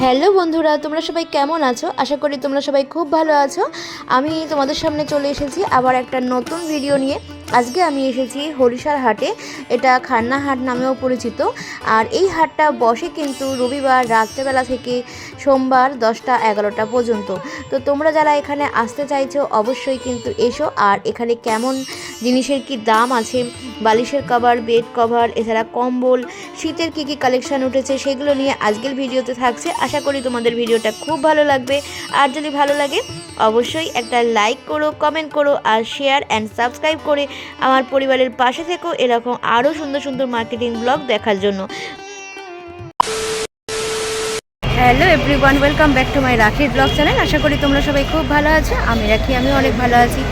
Hello বন্ধুরা, তোমরা সবাই কেমন আছো? আশা করি তোমরা সবাই খুব ভালো আছো। আমি তোমাদের সামনে চলে এসেছি আবার একটা নতুন ভিডিও নিয়ে। আজকে আমি এসেছি হরিশার হাটে। এটা খান্না হাট নামেও পরিচিত। আর এই হাটটা বসে কিন্তু রবিবার রাত্রেবেলা থেকে সোমবার দশটা এগারোটা পর্যন্ত। তো তোমরা যারা এখানে আসতে চাইছো, অবশ্যই কিন্তু এসো। আর এখানে কেমন জিনিসের কি দাম আছে? বালিশের কভার, বেড কভার, এছাড়া কম্বল, শীতের কী কী কালেকশান উঠেছে সেগুলো নিয়ে আজকের ভিডিওতে থাকছে। আশা করি তোমাদের ভিডিওটা খুব ভালো লাগবে। আর যদি ভালো লাগে, অবশ্যই একটা লাইক করো কমেন্ট করো, আর শেয়ার অ্যান্ড সাবস্ক্রাইব করে আমার পরিবারের পাশে থেকেও এরকম আরও সুন্দর সুন্দর মার্কেটিং ব্লগ দেখার জন্য। Hello everyone welcome back to my রাখির ব্লগ চ্যানেল আশা করি তোমরা সবাই খুব ভালো আছো, আমি রাখি, আমি অনেক ভালো আছি।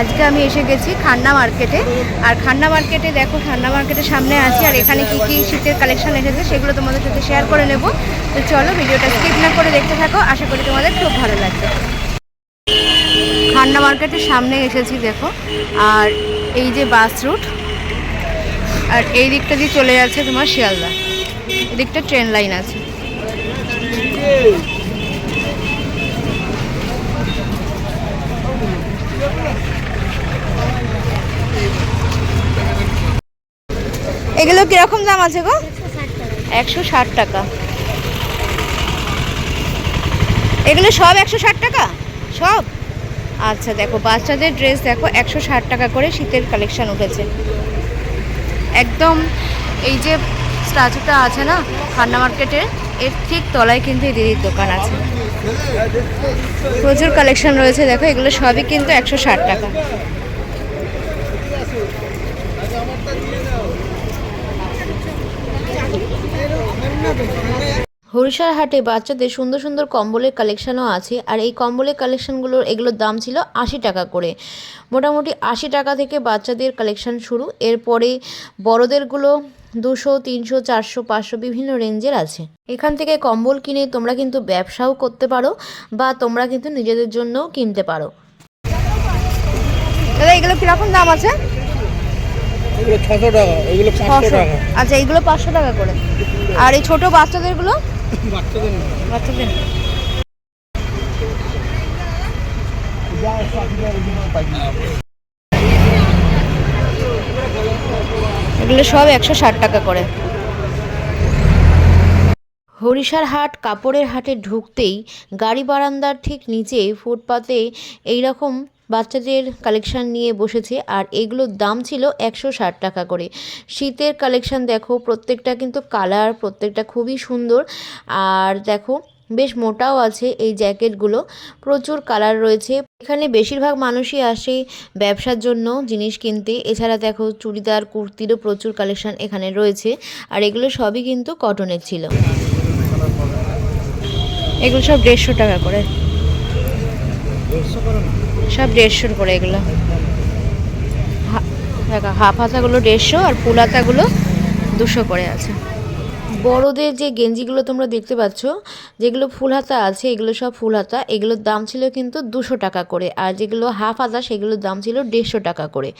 আজকে আমি এসে গেছি খান্না মার্কেটে আর খান্না মার্কেটে দেখো, খান্না মার্কেটের সামনে আছি। আর এখানে কি কি শীতের কালেকশন এসেছে সেগুলো তোমাদের সাথে শেয়ার করে নেব। তো চলো ভিডিওটা স্কিপ না করে দেখতে থাকো, আশা করি তোমাদের খুব ভালো লাগবে। খান্না মার্কেটের সামনে এসেছি দেখো। আর এই যে বাস রুট, আর এই দিকটা দিয়ে চলে যাচ্ছে তোমার শিয়ালদা। এদিকটা ট্রেন লাইন আছে। এগুলো কীরকম দাম আছে গো? একশো ষাট টাকা। এগুলো সব একশো ষাট টাকা? সব? আচ্ছা দেখো, বাচ্চাদের ড্রেস দেখো, একশো ষাট টাকা করে শীতের কালেকশান উঠেছে। একদম এই যে স্ট্যাচুটা আছে না, খান্না মার্কেটের এর ঠিক তলায় কিন্তু এই দিদির দোকান আছে। প্রচুর কালেকশন রয়েছে, দেখো, এগুলো সবই কিন্তু একশো ষাট টাকা। হরিষার হাটে বাচ্চাদের সুন্দর সুন্দর কম্বলের কালেকশনও আছে আর এই কম্বলের কালেকশনগুলোর এগুলোর দাম ছিল আশি টাকা করে। মোটামুটি আশি টাকা থেকে বাচ্চাদের কালেকশন শুরু। এরপরে বড়দেরগুলো দুশো তিনশো চারশো পাঁচশো বিভিন্ন রেঞ্জের আছে। এখান থেকে কম্বল কিনে তোমরা কিন্তু ব্যবসাও করতে পারো বা তোমরা কিন্তু নিজেদের জন্যও কিনতে পারো। দাদা এগুলো কীরকম দাম আছে? এগুলো ছশো টাকা এগুলো পাঁচশো টাকা। আচ্ছা এগুলো পাঁচশো টাকা করে। আর এই ছোট বাচ্চাদেরগুলো? এগুলো সব একশো ষাট টাকা করে। হরিষার হাট কাপড়ের হাটে ঢুকতেই গাড়ি বারান্দার ঠিক নিচে ফুটপাতে এই রকম বাচ্চাদের কালেকশান নিয়ে বসেছে আর এগুলোর দাম ছিল একশো ষাট টাকা করে। শীতের কালেকশান দেখো প্রত্যেকটা কিন্তু কালার প্রত্যেকটা খুবই সুন্দর। আর দেখো বেশ মোটাও আছে এই জ্যাকেটগুলো প্রচুর কালার রয়েছে। এখানে বেশিরভাগ মানুষই আসে ব্যবসার জন্য জিনিস কিনতে। এছাড়া দেখো চুড়িদার কুর্তিরও প্রচুর কালেকশান এখানে রয়েছে। আর এগুলো সবই কিন্তু কটনের ছিল। এগুলো সব দেড়শো টাকা করে। সব দেড়শোর করে এগুলো। দেখো হাফ হাতাগুলো দেড়শো আর ফুল হাতাগুলো দুশো করে আছে। বড়দের যে গেঞ্জিগুলো তোমরা দেখতে পাচ্ছ যেগুলো ফুল হাতা আছে এগুলো সব ফুল হাতা। এগুলোর দাম ছিল কিন্তু দুশো টাকা করে আর যেগুলো হাফ হাতা সেগুলোর দাম ছিল দেড়শো টাকা করে।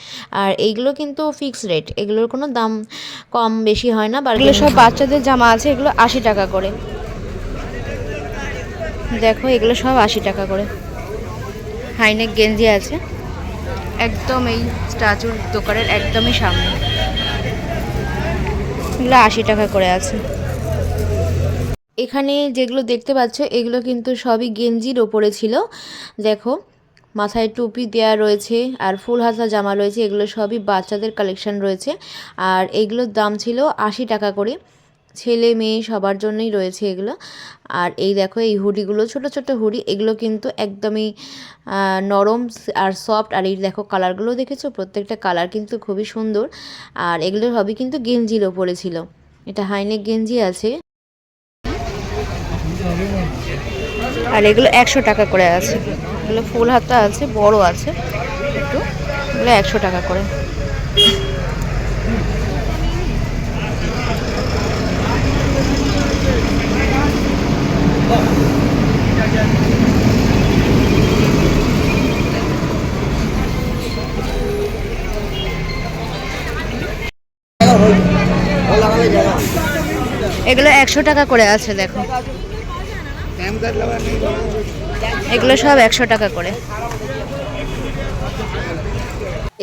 আর এইগুলো কিন্তু ফিক্স রেট এগুলোর কোনো দাম কম বেশি হয় না বা এগুলো সব বাচ্চাদের জামা আছে এগুলো আশি টাকা করে। দেখো এগুলো সব আশি টাকা করে। হাইনেক গেঞ্জি আছে। একদম এই স্ট্যাচুর দোকানের একদমই সামনে। এগুলো আশি টাকা করে আছে। এখানে যেগুলো দেখতে পাচ্ছ এগুলো কিন্তু সবই গেঞ্জির ওপরে ছিল। দেখো মাথায় টুপি দেওয়া রয়েছে আর ফুল হাতা জামা রয়েছে এগুলো সবই বাচ্চাদের কালেকশন রয়েছে। আর এগুলোর দাম ছিল আশি টাকা করে। ছেলে মেয়ে সবার জন্যই রয়েছে এগুলো। আর এই দেখো, এই হুডিগুলো, ছোট ছোট হুডি, এগুলো কিন্তু একদমই নরম আর সফট আর এই দেখো কালারগুলো দেখেছ? প্রত্যেকটা কালার কিন্তু খুবই সুন্দর। আর এগুলো সবই কিন্তু গেঞ্জির ওপরে ছিল। এটা হাইনেক গেঞ্জি আছে। আর এগুলো একশো টাকা করে আছে। এগুলো ফুল হাতা আছে, বড় আছে। একটু, এগুলো একশো টাকা করে। এগুলো একশো টাকা করে আছে, দেখো। এগুলো সব একশো টাকা করে।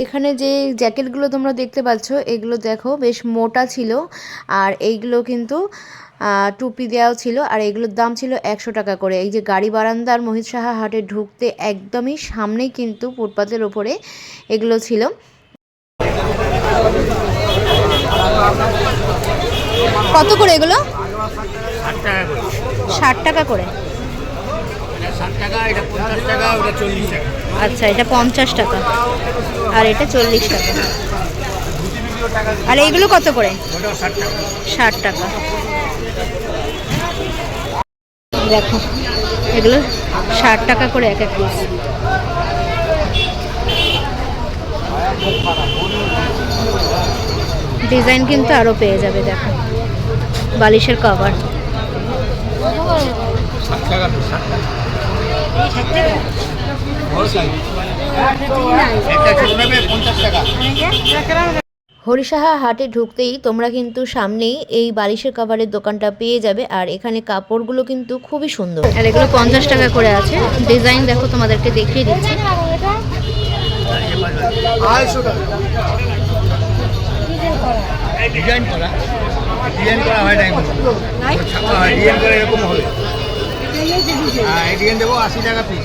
এখানে যে জ্যাকেটগুলো তোমরা দেখতে পাচ্ছ, এগুলো দেখো, বেশ মোটা ছিল। আর এইগুলো কিন্তু টুপি দেওয়াও ছিল আর এগুলোর দাম ছিল একশো টাকা করে। এই যে গাড়ি বারান্দার মোহিত সাহা হাটে ঢুকতে একদমই সামনেই কিন্তু ফুটপাতের ওপরে এগুলো ছিল। কত করে এগুলো? ষাট টাকা করে। আচ্ছা এটা পঞ্চাশ টাকা। আর এটা চল্লিশ টাকা। আর এইগুলো কত করে? ষাট টাকা। দেখো এগুলো ষাট টাকা করে এক এক পিস ডিজাইন কিন্তু আরও পেয়ে যাবে দেখো। বালিশের কভার টাকা। হরিসাহা হাটে ঢুকতেই তোমরা কিন্তু সামনেই এই বালিশের কাভারের দোকানটা পেয়ে যাবে। আর এখানে কাপড়গুলো কিন্তু খুবই সুন্দর। আর এগুলো পঞ্চাশ টাকা করে আছে। ডিজাইন দেখো তোমাদেরকে দেখিয়ে দিচ্ছি। আড়াইশো ডিজাইন করা। ডিজাইন করা হয় নাই ডিজাইন করা এরকম হবে। হ্যাঁ ডিজাইন দেবো আশি টাকা পিস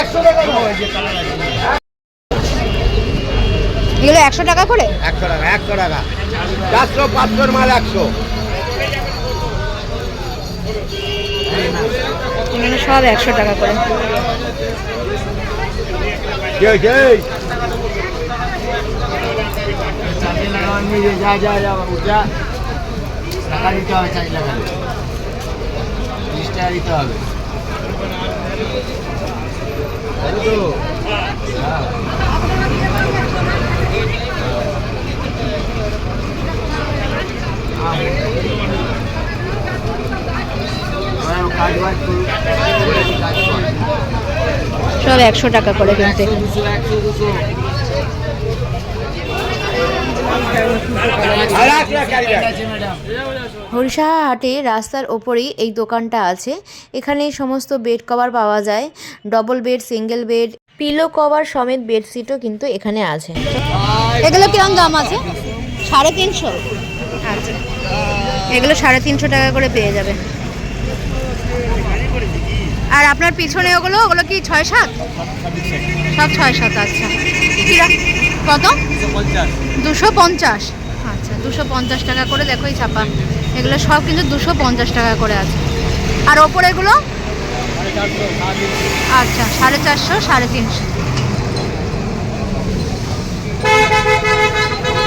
একশো টাকা। যে কালার আছে। এগুলো একশো টাকা করে? একশো টাকা একশো টাকা। চারশো পাঁচশোর মাল একশো। এগুলো সব একশো টাকা করে। যা যা যা বাবু যা। টাকা দিতে হবে চার্জ লাগালে বিশ টাকা দিতে হবে। তো হ্যাঁ। হ্যাঁ, কাজ বাজ করুন কাজ কর সব একশো টাকা করে কিনতে। একশো দুশো একশো দুশো হরিষাহা হাটে রাস্তার ওপরেই এই দোকানটা আছে। এখানে সমস্ত বেড কভার পাওয়া যায়। Double bed single bed pillow cover সমেত বেডশিটও কিন্তু এখানে আছে। এগুলো কিরম দাম আছে? সাড়ে তিনশো। এগুলো সাড়ে তিনশো টাকা করে পেয়ে যাবে। আর আপনার পিছনে ওগুলো ওগুলো কি ছয় সাত? সব ছয় সাত আচ্ছা। কত? দুশো পঞ্চাশ। আচ্ছা দুশো পঞ্চাশ টাকা করে দেখো এই ছাপা। এগুলো সব কিন্তু দুশো পঞ্চাশ টাকা করে আছে। আর ওপরে এগুলো? আচ্ছা সাড়ে চারশো, সাড়ে তিনশো।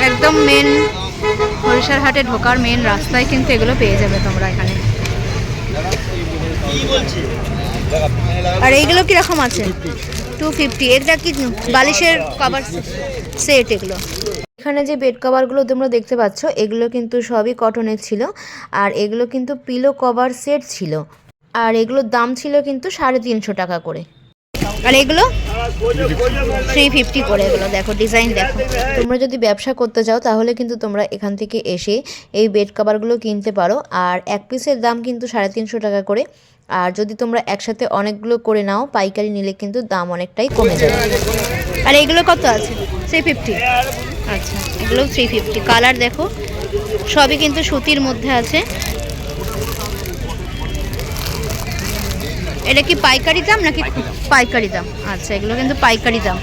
একদম মেন হরিষার হাটে ঢোকার মেন রাস্তায় কিন্তু এগুলো পেয়ে যাবে তোমরা এখানে। আর এইগুলো কীরকম আছে? টু ফিফটি এটা কি বালিশের কভার সেট এগুলো? এখানে যে বেড কভারগুলো তোমরা দেখতে পাচ্ছ, এগুলো কিন্তু সবই কটনের ছিল, আর এগুলো কিন্তু পিলো কভার সেট ছিল। আর এগুলোর দাম ছিল কিন্তু সাড়ে তিনশো টাকা করে। আর এগুলো? থ্রি ফিফটি করে এগুলো, দেখো ডিজাইন দেখো। তোমরা যদি ব্যবসা করতে চাও তাহলে কিন্তু তোমরা এখান থেকে এসে এই বেড কভারগুলো কিনতে পারো। আর এক পিসের দাম কিন্তু সাড়ে তিনশো টাকা করে। আর যদি তোমরা একসাথে অনেকগুলো করে নাও, পাইকারি নিলে কিন্তু দাম অনেকটাই কমে যাবে। আর এগুলো কত আছে? থ্রি ফিফটি আচ্ছা এগুলো থ্রি ফিফটি কালার দেখো, সবই কিন্তু সুতির মধ্যে আছে। এটা কি পাইকারি দাম নাকি পাইকারি দাম। আচ্ছা এগুলো কিন্তু পাইকারি দাম।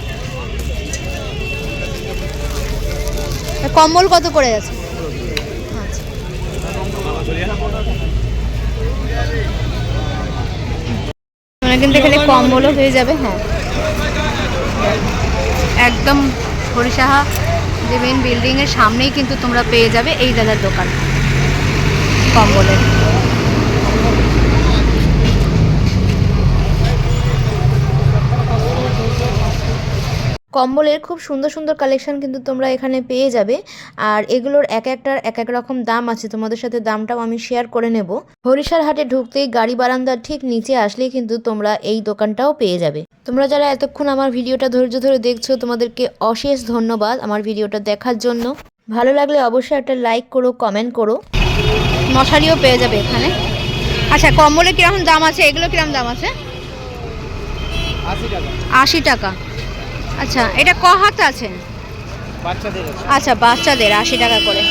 কম্বল কত করে আছে? আচ্ছা। মানে কিন্তু এখানে কম্বলও হয়ে যাবে হ্যাঁ। একদম হরিসাহা যে মেন বিল্ডিংয়ের সামনেই কিন্তু তোমরা পেয়ে যাবে এই দাদার দোকান। কম্বলের। কম্বলের খুব সুন্দর সুন্দর কালেকশন কিন্তু তোমরা এখানে পেয়ে যাবে। আর এগুলোর এক একটার এক এক রকম দাম আছে তোমাদের সাথে দামটাও আমি শেয়ার করে নেব। হরিশার হাটে ঢুকতেই গাড়ি বারান্দার ঠিক নিচে আসলেই কিন্তু তোমরা এই দোকানটাও পেয়ে যাবে। তোমরা যারা এতক্ষণ আমার ভিডিওটা ধৈর্য ধরে দেখছ তোমাদেরকে অশেষ ধন্যবাদ আমার ভিডিওটা দেখার জন্য। ভালো লাগলে অবশ্যই একটা লাইক করো কমেন্ট করো। মশারিও পেয়ে যাবে এখানে। আচ্ছা কম্বলে কীরকম দাম আছে? এগুলো কীরকম দাম আছে? আশি টাকা। আশি টাকা। আচ্ছা এটা ক হাত আছে? বাচ্চাদের আচ্ছা বাচ্চাদের আশি টাকা করে।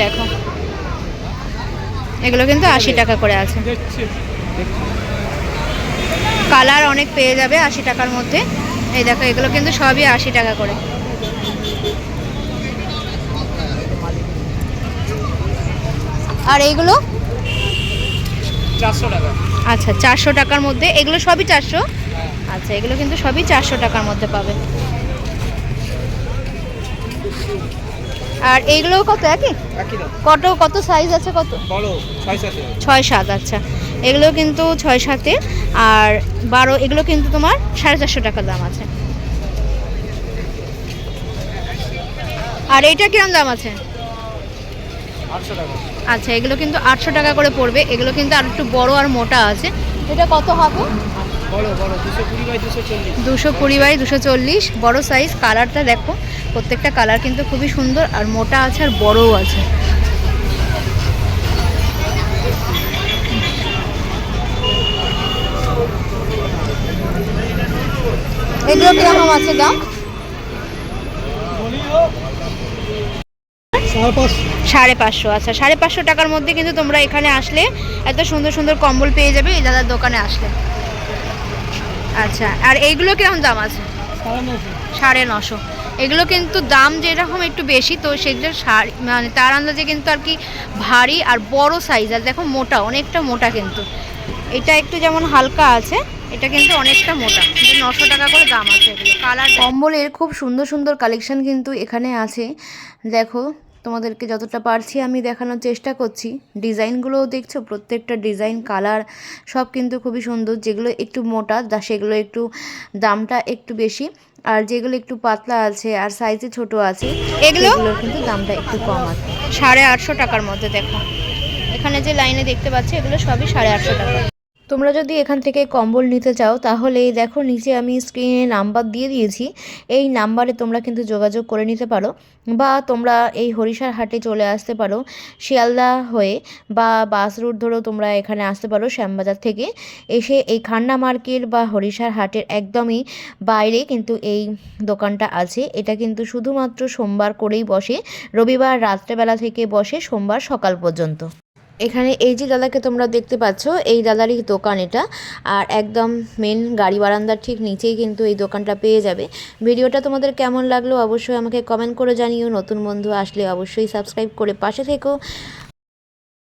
দেখো। এগুলো কিন্তু আশি টাকা করে আছে। কালার অনেক পেয়ে যাবে আশি টাকার মধ্যে। এই দেখো এগুলো কিন্তু সবই আশি টাকা করে। আর এইগুলো? চারশো টাকা। আচ্ছা চারশো টাকার মধ্যে। এগুলো সবই চারশো? আচ্ছা এগুলো কিন্তু সবই চারশো টাকার মধ্যে পাবে। আর এইগুলো কত একই? কত কত সাইজ আছে কত? বড় ছয় সাত। আচ্ছা। এগুলো কিন্তু ছয় সাতে আর বারো এগুলো কিন্তু তোমার সাড়ে চারশো টাকা দাম আছে। আর এইটা কিরম দাম আছে? আচ্ছা এগুলো কিন্তু আটশো টাকা করে পড়বে এগুলো কিন্তু আর একটু বড় আর মোটা আছে। এটা কত হবে? দুশো কুড়ি বাই দুশো চল্লিশ। বড়ো সাইজ কালারটা দেখো প্রত্যেকটা কালার কিন্তু খুবই সুন্দর আর মোটা আছে আর বড়ও আছে। এগুলো কীরকম আছে দাম? সাড়ে পাঁচশো আচ্ছা সাড়ে পাঁচশো টাকার মধ্যে কিন্তু তোমরা এখানে আসলে এত সুন্দর সুন্দর কম্বল পেয়ে যাবে এই দাদার দোকানে আসলে। আচ্ছা আর এইগুলো কীরকম দাম আছে? সাড়ে নশো। এগুলো কিন্তু দাম যেরকম একটু বেশি তো সেগুলো মানে তার আন্দাজে কিন্তু আর কি ভারী আর বড় সাইজ আর দেখো মোটা অনেকটা মোটা কিন্তু। এটা একটু যেমন হালকা আছে এটা কিন্তু অনেকটা মোটা। নশো টাকা করে দাম আছে এগুলো। কালার কম্বলের খুব সুন্দর সুন্দর কালেকশন কিন্তু এখানে আছে। দেখো তোমাদেরকে যতটা পারছি আমি দেখানোর চেষ্টা করছি। ডিজাইনগুলোও দেখছ প্রত্যেকটা ডিজাইন কালার সব কিন্তু খুবই সুন্দর। যেগুলো একটু মোটা দা সেগুলো একটু দামটা একটু বেশি। আর যেগুলো একটু পাতলা আছে আর সাইজে ছোট আছে এগুলো? কিন্তু দামটা একটু কম আছে। সাড়ে আটশো টাকার মধ্যে দেখো। এখানে যে লাইনে দেখতে পাচ্ছি এগুলো সবই সাড়ে আটশো টাকা। তোমরা যদি এখান থেকে কম্বল নিতে চাও, তাহলে দেখো নিচে আমি স্ক্রিনে নাম্বার দিয়ে দিয়েছি। এই নাম্বারে তোমরা কিন্তু যোগাযোগ করে নিতে পারো বা তোমরা এই হরিষার হাটে চলে আসতে পারো শিয়ালদা হয়ে বা বাস রুট ধরেও তোমরা এখানে আসতে পারো শ্যামবাজার থেকে। এসে এই খান্না মার্কেট বা হরিষার হাটের একদমই বাইরে কিন্তু এই দোকানটা আছে। এটা কিন্তু শুধুমাত্র সোমবার করেই বসে। রবিবার রাত্রেবেলা থেকে বসে সোমবার সকাল পর্যন্ত। এখানে এই যে দাদাকে তোমরা দেখতে পাচ্ছ, এই দাদারই দোকান এটা। আর একদম মেন গাড়ি বারান্দার ঠিক নিচেই কিন্তু এই দোকানটা পেয়ে যাবে। ভিডিওটা তোমাদের কেমন লাগল অবশ্যই আমাকে কমেন্ট করে জানিও। নতুন বন্ধু আসলে অবশ্যই সাবস্ক্রাইব করে পাশে থেকো।